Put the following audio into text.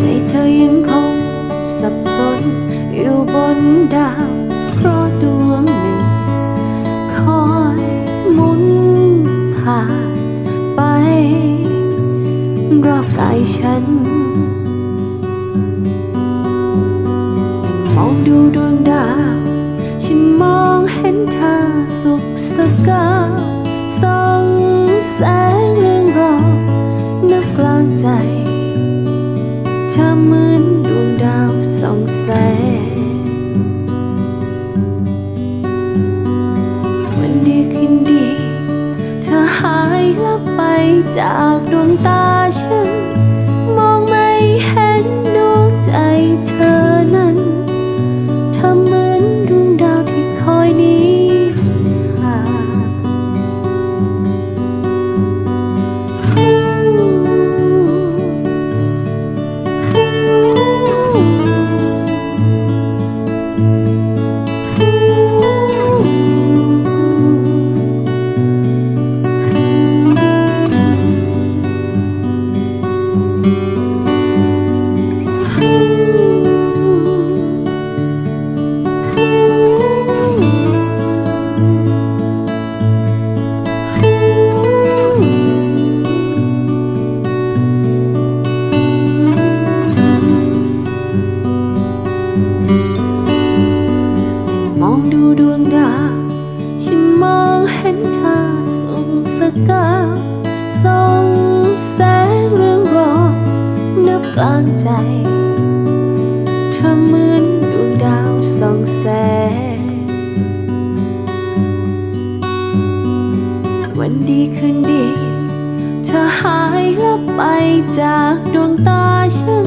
ใจเธอยังคงสับสนอยู่บนดาว เพราะดวงหนึ่ง คอยหมุนผ่านไป รอบกายฉัน มองดูดวงดาว ฉันมองเห็นเธอสุขสกาว แสง วันดีคืนดี เธอหายลับไปจากดวงตาฉัน มองไม่เห็นดวงใจเธอนั้น กาส่องแสงเรืองรองนับกลางใจเธอเหมือนดวงดาวส่องแสง วันดีคืนดี เธอหายลับไปจากดวงตาฉัน